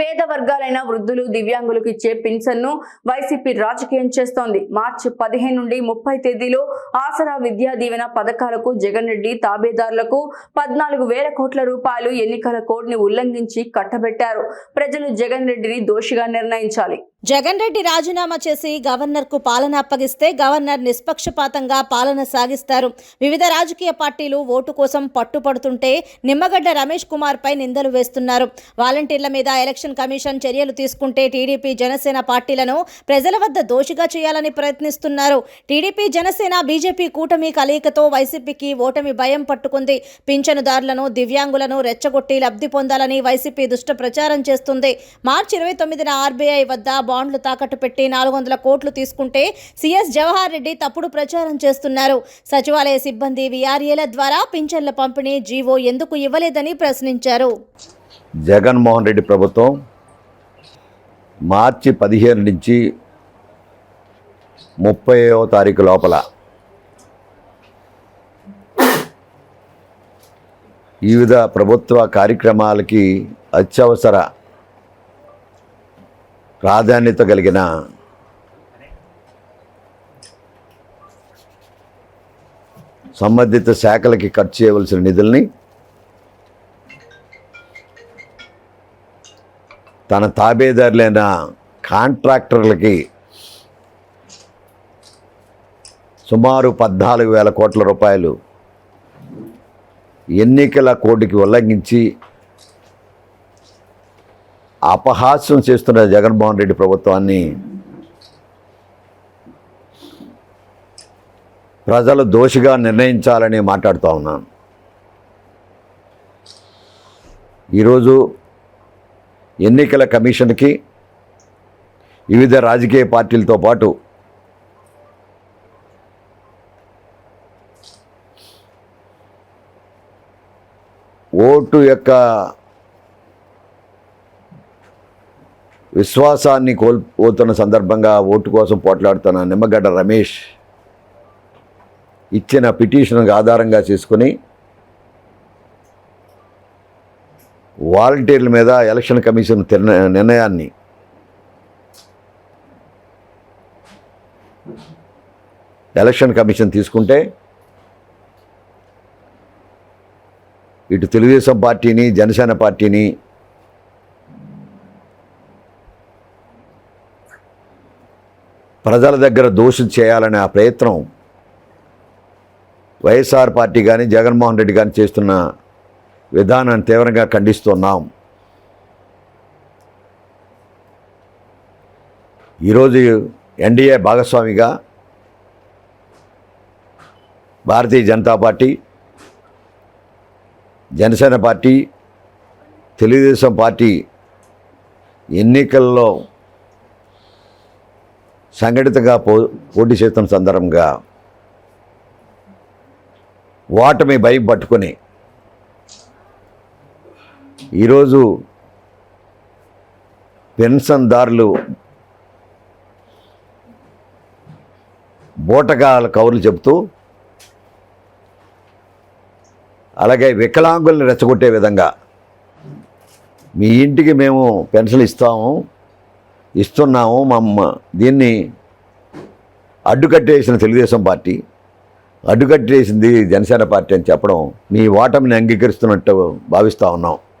పేద వర్గాలైన వృద్ధులు దివ్యాంగులకు ఇచ్చే పింఛన్ను వైసీపీ రాజకీయం చేస్తోంది. మార్చి పదిహేను నుండి ముప్పై తేదీలో ఆసరా విద్యా దీవెన పథకాలకు జగన్ రెడ్డి తాబేదారులకు పద్నాలుగు వేల కోట్ల రూపాయలు ఎన్నికల కోడ్ని ఉల్లంఘించి కట్టబెట్టారు. ప్రజలు జగన్ రెడ్డిని దోషిగా నిర్ణయించాలి. జగన్ రెడ్డి రాజీనామా చేసి గవర్నర్కు పాలన అప్పగిస్తే గవర్నర్ నిష్పక్షపాతంగా పాలన సాగిస్తారు. వివిధ రాజకీయ పార్టీలు ఓటు కోసం పట్టుపడుతుంటే నిమ్మగడ్డ రమేష్ కుమార్ పై నిందలు వేస్తున్నారు. వాలంటీర్ల మీద ఎలక్షన్ కమిషన్ చర్యలు తీసుకుంటే టీడీపీ జనసేన పార్టీలను ప్రజల వద్ద దోషిగా చేయాలని ప్రయత్నిస్తున్నారు. టీడీపీ జనసేన బీజేపీ కూటమి కలయికతో వైసీపీకి ఓటమి భయం పట్టుకుంది. పింఛనుదారులను దివ్యాంగులను రెచ్చగొట్టి లబ్ధి పొందాలని వైసీపీ దుష్ట ప్రచారం చేస్తుంది. మార్చి ఇరవై తొమ్మిదిన ఆర్బీఐ వద్ద బాండ్లు తాకట్టు పెట్టి నాలుగు వందల కోట్లు తీసుకుంటే సీఎస్ జవహర్ రెడ్డి తప్పుడు ప్రచారం చేస్తున్నారు. సచివాలయ సిబ్బంది విఆర్ఏల ద్వారా పింఛన్ల పంపిణీ జీవో ఎందుకు ఇవ్వలేదని ప్రశ్నించారు. జగన్మోహన్ రెడ్డి ప్రభుత్వం మార్చి పదిహేను నుంచి ముప్పైవ తారీఖు లోపల వివిధ ప్రభుత్వ కార్యక్రమాలకి అత్యవసర ప్రాధాన్యత కలిగిన సంబంధిత శాఖలకి ఖర్చు చేయవలసిన నిధుల్ని తన తాబేదారులైన కాంట్రాక్టర్లకి సుమారు పద్నాలుగు వేల కోట్ల రూపాయలు ఎన్నికల కోటికి ఉల్లంఘించి అపహాస్యం చేస్తున్న జగన్మోహన్ రెడ్డి ప్రభుత్వాన్ని ప్రజలు దోషిగా నిర్ణయించాలని మాట్లాడుతూ ఉన్నాను. ఈరోజు ఎన్నికల కమిషన్కి వివిధ రాజకీయ పార్టీలతో పాటు ఓటు యొక్క విశ్వాసాన్ని కోల్పోతున్న సందర్భంగా ఓటు కోసం పోట్లాడుతున్న నిమ్మగడ్డ రమేష్ ఇచ్చిన పిటిషన్ ఆధారంగా చేసుకుని వాలంటీర్ల మీద ఎలక్షన్ కమిషన్ నిర్ణయాన్ని ఎలక్షన్ కమిషన్ తీసుకుంటే ఇటు తెలుగుదేశం పార్టీని జనసేన పార్టీని ప్రజల దగ్గర దోషం చేయాలనే ఆ ప్రయత్నం వైఎస్ఆర్ పార్టీ కానీ జగన్మోహన్ రెడ్డి కానీ చేస్తున్న విధానాన్ని తీవ్రంగా ఖండిస్తున్నాం. ఈరోజు ఎన్డీఏ భాగస్వామిగా Bharatiya Janata party Jana Sena party Telugu Desam party ఎన్నికల్లో సంఘటితంగా పో పోటీ చేస్తున్న సందర్భంగా ఓటమి భయం పట్టుకొని ఈరోజు పెన్షన్దారులు బూటకాల కౌరులు చెబుతూ అలాగే వికలాంగుల్ని రెచ్చగొట్టే విధంగా మీ ఇంటికి మేము పెన్షన్ ఇస్తాము. ఇస్తున్నాము మమ్మ దీన్ని అడ్డుకట్టేసిన తెలుగుదేశం పార్టీ అడ్డుకట్టేసింది జనసేన పార్టీ అని చెప్పడం మీ ఓటమిని అంగీకరిస్తున్నట్టు భావిస్తూ ఉన్నాం.